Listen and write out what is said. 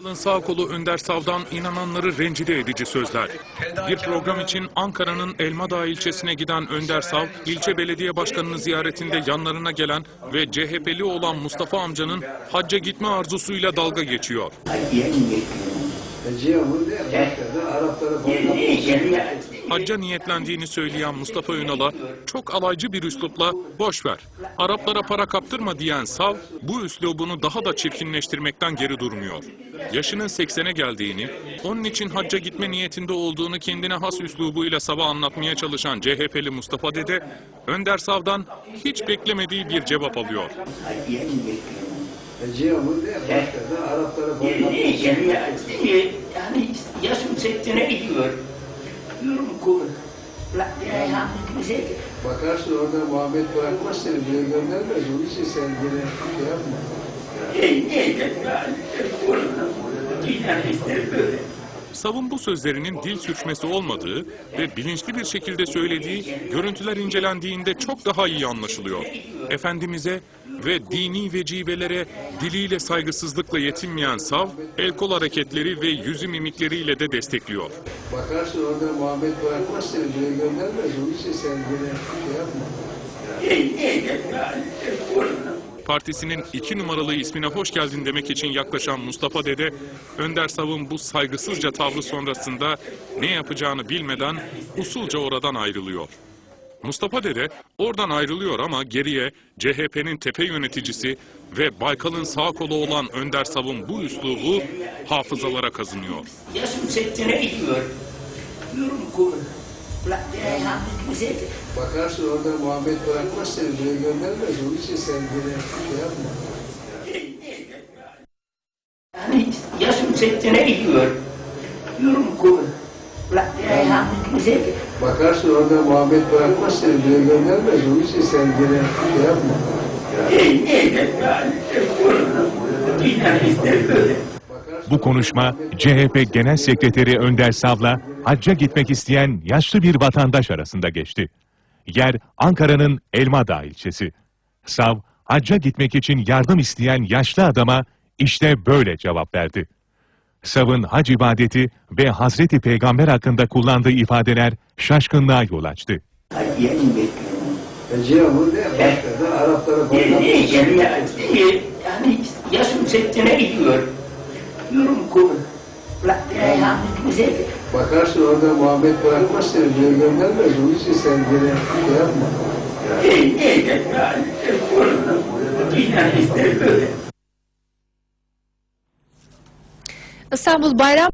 Baykal'ın sağ kolu Önder Sav'dan inananları rencide edici sözler. Bir program için Ankara'nın Elmadağ ilçesine giden Önder Sav, ilçe belediye başkanını ziyaretinde yanlarına gelen ve CHP'li olan Mustafa amcanın hacca gitme arzusuyla dalga geçiyor. Hacca niyetlendiğini söyleyen Mustafa Ünal'a çok alaycı bir üslupla boş ver, Araplara para kaptırma diyen Sav, bu üslubunu daha da çirkinleştirmekten geri durmuyor. Yaşının 80'e geldiğini, onun için hacca gitme niyetinde olduğunu kendine has üslubuyla Sav'a anlatmaya çalışan CHP'li Mustafa Dede, Önder Sav'dan hiç beklemediği bir cevap alıyor. Cihan'ın değil, Başka'da Araplara falan yani yaşım sektene gidiyor. Diyorum ki, la elhamdülillah. Bakarsın orada Muhammed bırakmaz seni, buraya göndermez. Onun için sen gene şey yapma. Ey neyden yani? Dinamikler böyle. Sav'ın bu sözlerinin dil sürçmesi olmadığı ve bilinçli bir şekilde söylediği görüntüler incelendiğinde çok daha iyi anlaşılıyor. Efendimiz'e ve dini vecivelere diliyle saygısızlıkla yetinmeyen Sav, el kol hareketleri ve yüzü mimikleriyle de destekliyor. Bakarsın orada Muhammed bırakmaz seni, buraya göndermez. Onun için sen gene şey yapma. Ey neyden yani? Partisinin iki numaralı ismine hoş geldin demek için yaklaşan Mustafa Dede, Önder Sav'ın bu saygısızca tavrı sonrasında ne yapacağını bilmeden usulca oradan ayrılıyor. Mustafa Dede oradan ayrılıyor ama geriye CHP'nin tepe yöneticisi ve Baykal'ın sağ kolu olan Önder Sav'ın bu üslubu hafızalara kazınıyor. Yaşım sektene gidiyor. Diyorum ki, la elhamdülillah. Bakarsın orada Muhammed bırakmaz seni, buraya göndermez. Onun için sen gene şey yapma. Yani yaşım sektene gidiyor. Diyorum ki, elhamdülillah. Bakarsın orada Muhammed bırakmaz seni, buraya göndermez. Onun için sen gene şey yapma. Böyle. Bu konuşma CHP Genel Sekreteri Önder Sav'la hacca gitmek isteyen yaşlı bir vatandaş arasında geçti. Yer Ankara'nın Elmadağ ilçesi. Sav, hacca gitmek için yardım isteyen yaşlı adama işte böyle cevap verdi. Sav'ın hac ibadeti ve Hazreti Peygamber hakkında kullandığı ifadeler şaşkınlığa yol açtı. Yani yaşım sektene gidiyor. Elhamdülillah. Bakarsın orada Muhammed bırakmaz seni, buraya göndermez. Onun için sen gene şey yapma. Yani? Dinamikler böyle. İstanbul Bayram